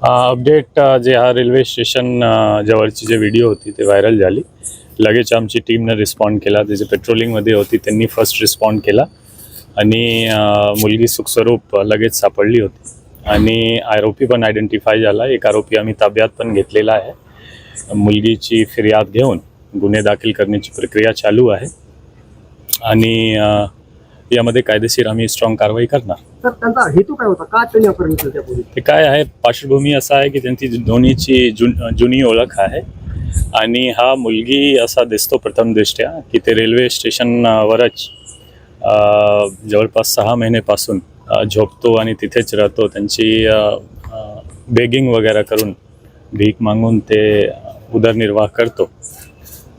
Update जे हा railway station जवळची जे व्हिडिओ होती ते व्हायरल झाली. लगेच आमची टीमनं रिस्पॉन्ड केला. ते जे पेट्रोलिंगमध्ये होती त्यांनी फर्स्ट रिस्पॉन्ड केला. आणि मुलगी सुखस्वरूप लगेच सापडली होती. आणि आरोपी पण आयडेंटिफाय झाला. एक आरोपी आम्ही ताब्यात पण घेतलेला आहे. मुलगीची फिर्याद घेऊन गुन्हे दाखल करण्याची प्रक्रिया चालू आहे. आणि यामध्ये कायदेशीर आम्ही स्ट्रॉंग कारवाई करणार. त्यांचा हेतू काय होता? का त्यांनी अपहरण केलं त्या पोलीस ते काय आहे? पार्श्वभूमी असा आहे की त्यांची दोन्हीची जुन जुनी ओळख आहे. आणि हा मुलगी असा दिसतो प्रथम दृष्ट्या की ते रेल्वे स्टेशनवरच जवळपास सहा महिनेपासून झोपतो आणि तिथेच राहतो. त्यांची बेगिंग वगैरे करून भीक मागून ते उदरनिर्वाह करतो.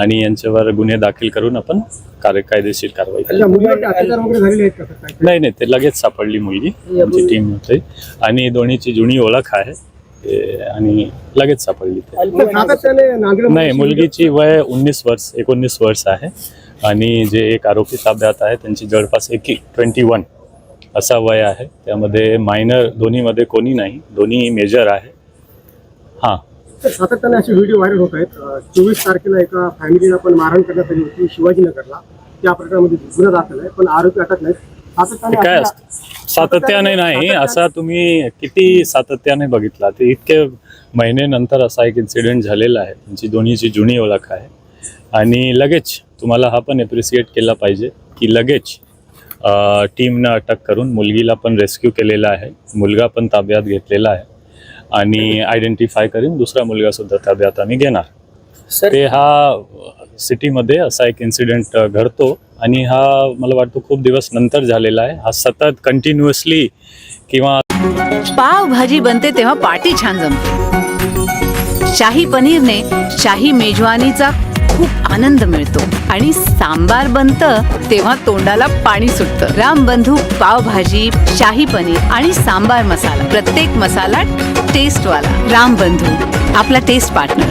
आणि यांच्यावर गुन्हे दाखल करून आपण कार्य कायदेशीर कारवाई नाही नाही ते लगेच सापडली मुलगी आमची टीम होते. आणि दोन्हीची जुनी ओळख आहे. आणि लगेच सापडली ते. नाही मुलगीची वय उन्नीस वर्ष एकोणीस वर्ष आहे. आणि जे एक आरोपी ताब्यात आहे त्यांची जवळपास एक ट्वेंटी वन असा वय आहे. त्यामध्ये मायनर दोन्हीमध्ये कोणी नाही. दोन्ही मेजर आहे. हां. सातत्याने असे व्हिडिओ व्हायरल होत आहेत. चोवीस तारखेला एका फॅमिलीला पण मारहाण करण्यात आली होती शिवाजीनगरला. त्या प्रकरणामध्ये गुन्हा दाखल आहे पण आरोपी अटक ते काय सातत्याने नाही असा तुम्ही किती सातत्याने बघितला? ते इतके महिनेनंतर असा एक इन्सिडेंट झालेला आहे. त्यांची दोन्हीची जुनी ओळख आहे. आणि लगेच तुम्हाला हा पण एप्रिसिएट केला पाहिजे की लगेच टीमनं अटक करून मुलगीला पण रेस्क्यू केलेला आहे. मुलगा पण ताब्यात घेतलेला आहे. आणि आयडेंटिफाय करून. दुसरा मुलगा सुद्धा ताब्यात आम्ही घेणार. ते हा सिटीमध्ये असा एक इन्सिडेंट घडतो. आणि हा मला वाटतं खूप दिवस नंतर झालेला आहे. हा सतत कंटिन्युअसली किंवा पाव भाजी बनते तेव्हा पार्टी छान जमते. शाही पनीरने शाही मेजवानीचा खूप आनंद मिळतो. आणि सांबार बनतं तेव्हा तोंडाला पाणी सुटतं. रामबंधू पावभाजी शाही पनीर आणि सांबार मसाला. प्रत्येक मसाला टेस्टवाला रामबंधू आपला टेस्ट पार्टनर